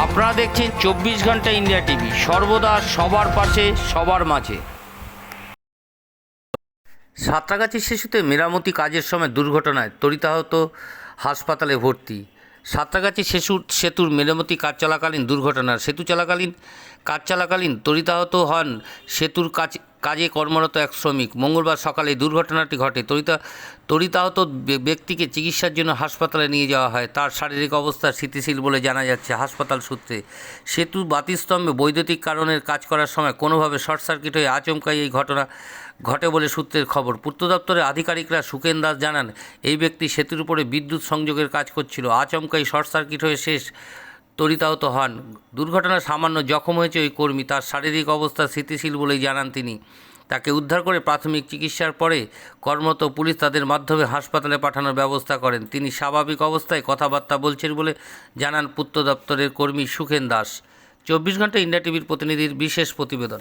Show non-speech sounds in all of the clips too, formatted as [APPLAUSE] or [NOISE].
আপনারা দেখছেন চব্বিশ ঘণ্টা ইন্ডিয়া টিভি, সর্বদা সবার পাশে, সবার মাঝে। সাঁতরাগাছি শিশুতে মেরামতি কাজের সময় দুর্ঘটনায় তরিতাহত হাসপাতালে ভর্তি। সাঁতরাগাছি শিশু সেতুর মেরামতি কাজ চলাকালীন দুর্ঘটনা সেতু চলাকালীন কাজ চলাকালীন তরিতাহত হন সেতুর কাজ কাজে কর্মরত এক শ্রমিক। মঙ্গলবার সকালে দুর্ঘটনাটি ঘটে। তরিতা তরিতাহত ব্যক্তিকে চিকিৎসার জন্য হাসপাতালে নিয়ে যাওয়া হয়। তার শারীরিক অবস্থা স্থিতিশীল বলে জানা যাচ্ছে হাসপাতাল সূত্রে। সেতু বাতিস্তম্ভে বৈদ্যুতিক কারণের কাজ করার সময় কোনোভাবে শর্ট সার্কিট হয়ে আচমকাই এই ঘটনা ঘটে বলে সূত্রের খবর। পূর্ত দপ্তরের আধিকারিকরা সুকেন দাস জানান, এই ব্যক্তি সেতুর উপরে বিদ্যুৎ সংযোগের কাজ করছিল। আচমকাই শর্ট সার্কিট হয়ে শেষ তরিতাহত হন। দুর্ঘটনায় সামান্য জখম হয়েছে ওই কর্মী। তার শারীরিক অবস্থা স্থিতিশীল বলেই জানান তিনি। তাকে উদ্ধার করে প্রাথমিক চিকিৎসার পরে কর্মরত পুলিশ তাদের মাধ্যমে হাসপাতালে পাঠানোর ব্যবস্থা করেন। তিনি স্বাভাবিক অবস্থায় কথাবার্তা বলছেন বলে জানান পূর্ত দপ্তরের কর্মী সুখেন দাস। চব্বিশ ঘণ্টা ইন্ডিয়া টিভির প্রতিনিধির বিশেষ প্রতিবেদন।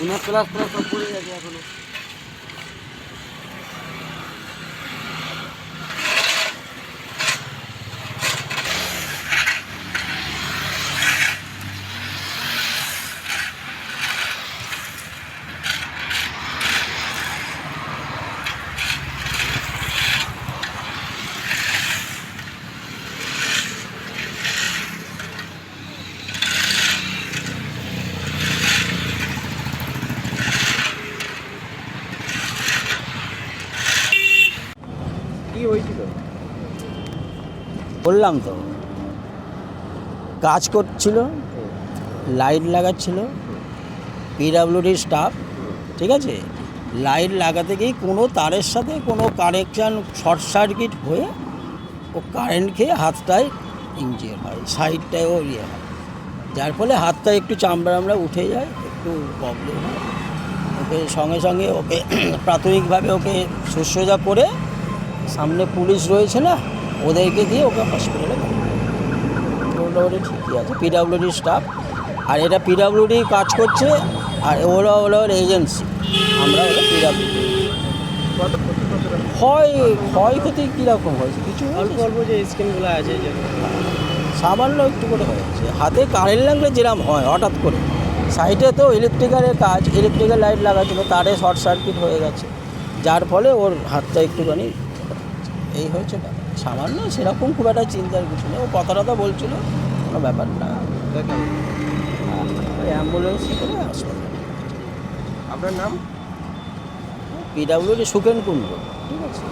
উনার প্লাস প্লাস সব পড়ে গেছে এখনও। বললাম তো। কাজ করছিল, লাইট লাগাচ্ছিল পিডাব্লিউডির স্টাফ ঠিক আছে? লাইট লাগাতে গিয়ে কোনো তারের সাথে কোনো কানেকশান শর্ট সার্কিট হয়ে ও কারেন্ট খেয়ে হাতটায় ইঞ্জিয়ার হয় সাইডটায়ও ইয়ে হয়। যার ফলে হাতটা একটু চামড়া আমরা উঠে যায়, একটু প্রবলেম হয়। ওকে সঙ্গে সঙ্গে ওকে [CLEARS THROAT] প্রাথমিকভাবে ওকে শুশ্রূষা করে সামনে পুলিশ রয়েছে না ওদেরকে দিয়ে ওকে হসপিটালে মোটামুটি ঠিকই আছে পিডাব্লিউডি স্টাফ আর এটা পিডাব্লিউডি কাজ করছে আর ওরা হলো এজেন্সি আমরা হলো পিডাব্লিউডি ক্ষয় ক্ষয়ক্ষতি কীরকম হয়েছে? কিছু অল্প অল্প যে স্কিনগুলো আছে যে সামান্য একটু করে হয়েছে। হাতে কারেন্ট লাগলে যেরকম হয় হঠাৎ করে। সাইডে তো ইলেকট্রিক্যালের কাজ ইলেকট্রিক্যাল লাইট লাগাচ্ছিল তারে শর্ট সার্কিট হয়ে গেছে। যার ফলে ওর হাতটা একটুখানি এই হয়েছে সামান্য সেরকম খুব একটা চিন্তার কিছু নেই। ও কথা টথা বলছিল কোনো ব্যাপার না। দেখান ওই অ্যাম্বুলেন্স করে হাসপাতাল আপনার নাম? পিডাব্লিউডি সুকেন কুণ্ড। ঠিক আছে।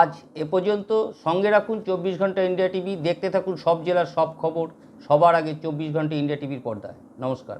আজ এ পর্যন্ত সঙ্গে রাখুন চব্বিশ ঘণ্টা ইন্ডিয়া টিভি। দেখতে থাকুন সব জেলার সব খবর। সবার আগে চব্বিশ ঘণ্টা ইন্ডিয়া টিভির পর্দায়। নমস্কার।